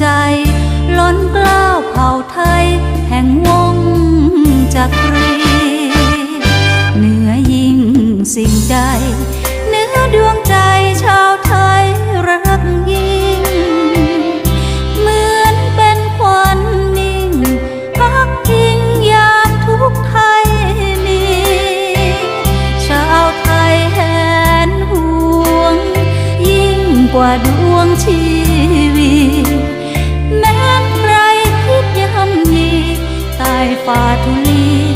ใจ ล้นกล้าวเผ่าไทย แห่งวงจักรีเหนือยิ่งสิ่งใดเนื้อดวงใจชาวไทยรักยิ่ง เหมือนเป็นควันนิ่งพักพิงยามทุกไทยมี ชาวไทยแหนห่วง ยิ่งกว่าดวงชี ป่าทุลี